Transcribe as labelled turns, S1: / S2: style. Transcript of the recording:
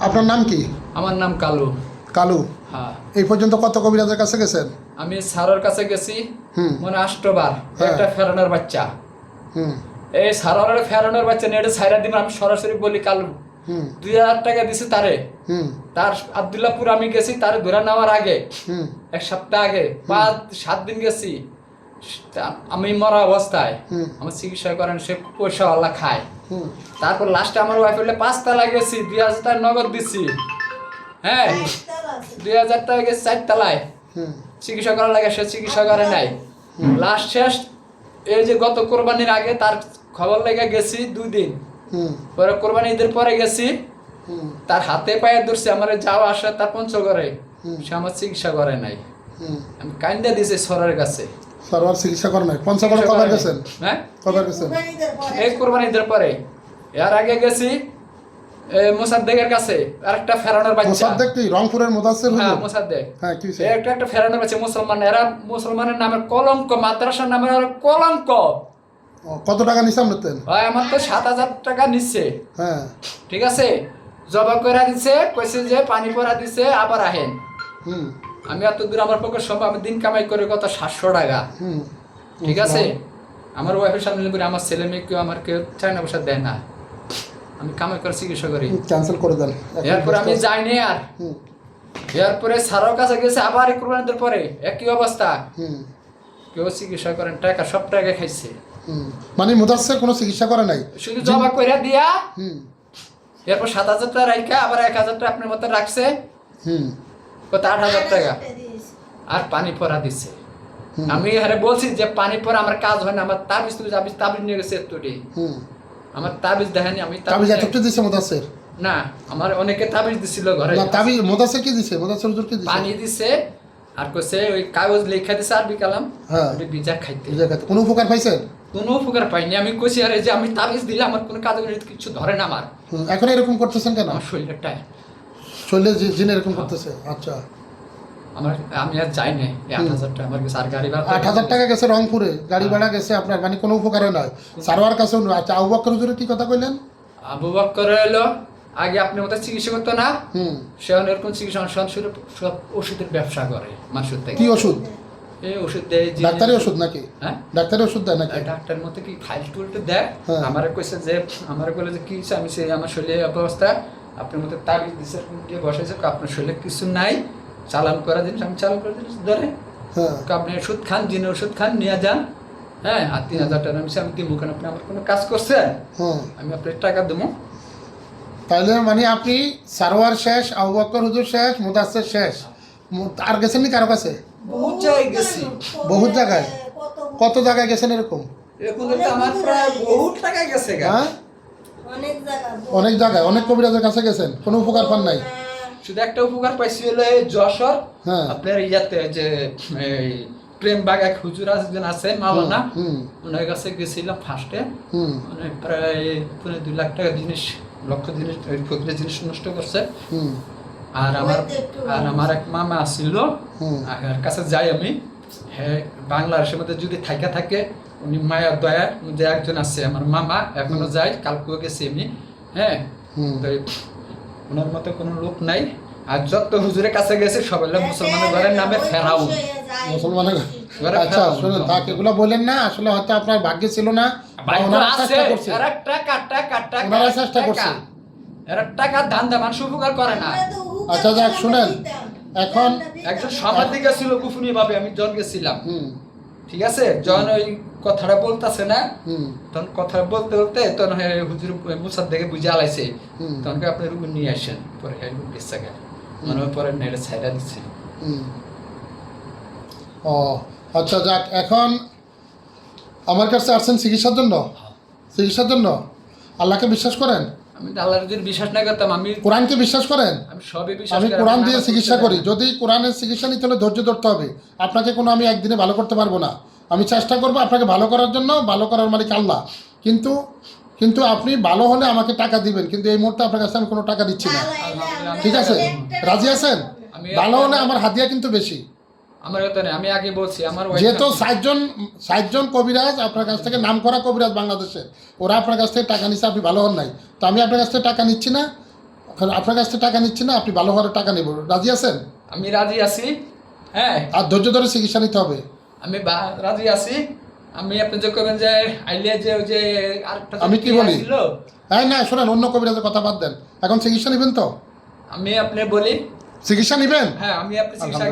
S1: আপনার নাম কি?
S2: আমার নাম কালু।
S1: কালু?
S2: হ্যাঁ।
S1: এই পর্যন্ত কত কবিরাজের কাছে গেছেন?
S2: আমি স্যারের কাছে গেছি
S1: হুম।
S2: মনে আষ্টবার।
S1: হ্যাঁ।
S2: একটা ফেরানোর বাচ্চা।
S1: হুম।
S2: এই সারার ফেরানোর বাচ্চা নেটে সাইরা দিন আমি সরাসরি বলি কালু।
S1: হুম।
S2: দুই হাজার টাকা দিছি তারে।
S1: হুম।
S2: তার আবদুল্লাপুর আমি গেছি তারে ধরে নেওয়ার আগে।
S1: হুম।
S2: এক সপ্তাহ আগে। পাঁচ সাত দিন গেছি। আমি মরা অবস্থায়। আমার চিকিৎসা করেন সে পয়সাওয়ালা খায়। তারপর লাস্টে আমার ওয়াইফ হলে পাঁচ তালা গেছি দুই হাজার টাকা নগদ দিছি। হ্যাঁ দুই হাজার টাকা গেছি চার তালায়। চিকিৎসা করার লাগে সে চিকিৎসা করে নাই। লাস্ট শেষ এই যে গত কোরবানির আগে তার খবর লেগে গেছি দুই দিন। পরে কোরবানি ঈদের পরে গেছি।
S1: হুম।
S2: তার হাতে পায়ে ধরছে আমার যাওয়া আসা তার পঞ্চগড়ে। সে আমার চিকিৎসা করে নাই।
S1: হুম।
S2: আমি কান্দা দিছি সরের কাছে।
S1: সরোয়ার চিকিৎসা করেন নাই। পঞ্চগড়ে কবার গেছেন
S2: হ্যাঁ?
S1: কবার গেছেন
S2: এই কোরবানি ঈদের পরে। এর আগে গেছি মোসাদ্দেকের কাছে আরেকটা ফেরানোর বাচ্চা।
S1: মোসাদ্দেক কি? রংপুরের মোদাসির
S2: হ্যাঁ
S1: হুজুর?
S2: মোসাদ্দেক।
S1: হ্যাঁ কি?
S2: একটা একটা ফেরানোর বাচ্চা মুসলমান। এরা মুসলমানের নামে কলঙ্ক মাদ্রাসার নামে কলঙ্ক।
S1: কত টাকা নিছাম নিতেন
S2: ভাই আমার তো সাত হাজার টাকা নিচ্ছে
S1: হ্যাঁ।
S2: ঠিক আছে? জবা করে দিছে কইছে যে পানি পরা দিছে আবার আহেন।
S1: হুম।
S2: আমি এত দূর আমার পক্ষে সম্ভব আমি দিন কামাই করে কত সাতশো টাকা।
S1: হুম।
S2: ঠিক আছে? আমার ওয়াইফের সামনে বলে আমার ছেলে মেয়ে কেউ আমার কেউ চায়না পয়সা দেয় না। আমি কামাই করে চিকিৎসা করি।
S1: ক্যান্সেল করে দেন।
S2: এরপর আমি
S1: ব্যস্ত-
S2: যাইনি আর। এরপরে সারার কাছে গেছে আবার কোরবানিদের পরে। একই অবস্থা।
S1: হুম।
S2: কেউ চিকিৎসা করেন টাকা সব টাকা খাইছে।
S1: মানে মুদাসির কোনো চিকিৎসা করে নাই?
S2: শুধু জমা করে দিয়া।
S1: হুম।
S2: এরপর সাত হাজার টাকা রাখা আবার এক হাজার টাকা আপনার মতো রাখছে।
S1: হুম।
S2: কত আট হাজার টাকা? আর পানি পরা দিচ্ছে আমি হারে বলছি যে পানি পরা আমার কাজ হয় না আমার তাবিজ তুই তাবিজ তাবিজ নিয়ে গেছে এতটি আমার তাবিজ দেখেনি আমি
S1: তাবিজ
S2: তাবিজ
S1: দিছে মুদাসির?
S2: না আমার অনেকে তাবিজ দিছিল ঘরে।
S1: না তাবিজ মুদাসির কি দিছে? মুদাসির হুজুর কি দিছে?
S2: পানি দিছে আর কইছে ওই কাগজ লেখা দিছে আর বিকালাম
S1: হ্যাঁ।
S2: বিজা খাইতে।
S1: এই জায়গাতে কোনো উপকার পাইছেন
S2: কোনো উপকার পাইনি। আমি কইছি আরে যে আমি তাবিজ দিলে আমার কোনো কাজ কিছু ধরে না আমার।
S1: এখন এরকম করতেছেন কেন?
S2: আমার শরীরটায়
S1: জি- এরকম করতেছে। আচ্ছা।
S2: আমার আমি আর যাই না এই আট হাজার টাকা আমার কাছে আর গাড়ি ভাড়া
S1: আট হাজার টাকা গেছে রংপুরে। গাড়ি ভাড়া গেছে আপনার মানে কোনো উপকারে নয়। সারোয়ার কাছেও নয়। আচ্ছা আবু হুজুরের কি কথা কইলেন?
S2: আবু বক্কর এলো আগে আপনি মতো চিকিৎসা করতো না।
S1: হুম।
S2: সে এরকম চিকিৎসা অনুসরণ শুরু সব ওষুধের ব্যবসা করে মানুষের থেকে।
S1: কি ওষুধ?
S2: এই ওষুধ দেয়
S1: ডাক্তারি ওষুধ নাকি?
S2: হ্যাঁ?
S1: ডাক্তারি ওষুধ দেয় নাকি?
S2: ডাক্তার মতো কি ফাইল টুলটা দেয়?
S1: হ্যাঁ।
S2: আমারে কইছে যে আমারে বলে যে কি আমি সেই আমার শরীরের অবস্থা আপনার মতো তাবিজ দিচ্ছে দিয়ে বসাইছে আপনার শরীরে কিছু নাই চালান করা জিনিস আমি চালান করা জিনিস ধরে।
S1: হ্যাঁ।
S2: আপনি ওষুধ খান জিনে ওষুধ খান নিয়ে যান। হ্যাঁ আর তিন হাজার টাকা আমি আমি দিব কেন আপনি আমার কোনো কাজ করছেন?
S1: হুম
S2: আমি আপনার টাকা দেবো।
S1: তাহলে মানে আপনি সারোয়ার শেষ আবু বকর হুজুর শেষ মুদাসের শেষ। আর গেছেন নি কারও কাছে?
S2: বহুত জায়গায় গেছি।
S1: বহুত জায়গায়? কত জায়গায় গেছেন এরকম?
S2: তো আমার প্রায় বহুত টাকা গেছে
S1: হ্যাঁ?
S3: অনেক
S1: জায়গায় অনেক কবিরাজের কাছে গেছেন কোনো উপকার পান নাই?
S2: শুধু একটা উপকার পাইছি হলো এই যশোর।
S1: হ্যাঁ।
S2: আপনার ইয়াতে যে প্রেম বাগা হুজুর একজন আছে মাওলানা। ওনার কাছে গেছিলাম ফার্স্টে
S1: হুম।
S2: মানে প্রায় পনেরো দুই লাখ টাকা জিনিস লক্ষ জিনিস ওই ফকিরের জিনিস নষ্ট করছে।
S1: হুম।
S2: আর আমার আর আমার এক মামা আসছিল
S1: হুম।
S2: আর কাছে যাই আমি। হ্যাঁ বাংলাদেশের মধ্যে যদি থাকা থাকে উনি মায়া দয়া যে একজন আছে আমার মামা এখনও যাই কালকেও গেছি আমি হ্যাঁ? তো ওনার মতো কোনো লোক নাই। আর যত হুজুরের কাছে গেছে সবাই লোক মুসলমানের ঘরের নামে ফেরাউন।
S1: মুসলমানের আচ্ছা। শুনুন এগুলো বললেন না আসলে হয়তো আপনার ভাগ্যে ছিল না ওনারা চেষ্টা করছে। ওনারা চেষ্টা করছে।
S2: এরা টাকা উপকার করে না।
S1: আচ্ছা, যাক, শুনেন। এখন
S2: একজন গুফুনি ভাবে আমি জন গেছিলাম।
S1: হুম।
S2: ঠিক আছে? যখন ওই কথাটা বলতাছে না তখন কথা বলতে বলতে তখন হ্যাঁ হুজুর মুসাদ দেখে বুঝে আলাইছে। তখন আপনি রুম নিয়ে আসেন। পরে হ্যাঁ গেছে মনে হয় পরে নেড়ে ছাইরা দিচ্ছে।
S1: ও আচ্ছা যাক এখন আমার কাছে আসছেন চিকিৎসার জন্য? চিকিৎসার জন্য? আল্লাহকে বিশ্বাস করেন?
S2: আমি যদি বিশ্বাস না করতাম আমি
S1: কোরআনকে বিশ্বাস করেন?
S2: আমি সবই বিশ্বাস
S1: আমি কোরআন দিয়ে চিকিৎসা করি। যদি কোরআনের চিকিৎসা নিতে হলে ধৈর্য ধরতে হবে। আপনাকে কোনো আমি একদিনে ভালো করতে পারব না। আমি চেষ্টা করব আপনাকে ভালো করার জন্য ভালো করার মালিক আল্লাহ। কিন্তু কিন্তু আপনি ভালো হলে আমাকে টাকা দিবেন কিন্তু এই মুহূর্তে আপনার কাছে আমি কোনো টাকা দিচ্ছি না। ঠিক আছে? রাজি আছেন? ভালো হলে আমার হাদিয়া কিন্তু বেশি।
S2: আমার কথা নেই আমি আগে বলছি আমার
S1: যেহেতু ষাটজন ষাটজন কবিরাজ আপনার কাছ থেকে নাম করা কবিরাজ বাংলাদেশে ওরা আপনার কাছ থেকে টাকা নিচ্ছে আপনি ভালো হন নাই। তো আমি আপনার কাছ থেকে টাকা নিচ্ছি না। আপনার কাছ থেকে টাকা নিচ্ছি না আপনি ভালো হওয়ার টাকা নেব। রাজি আছেন?
S2: আমি রাজি আছি। হ্যাঁ।
S1: আর ধৈর্য ধরে চিকিৎসা নিতে হবে।
S2: আমি রাজি আছি। আমি আপনি যে করবেন যে আইলে যে ওই যে আরেকটা
S1: আমি কি বলি? হ্যাঁ না শোনেন অন্য কবির কবিরাজের কথা বাদ দেন। এখন চিকিৎসা নেবেন তো?
S2: আমি আপনি বলি।
S1: চিকিৎসা নেবেন?
S2: হ্যাঁ আমি আপনি চিকিৎসা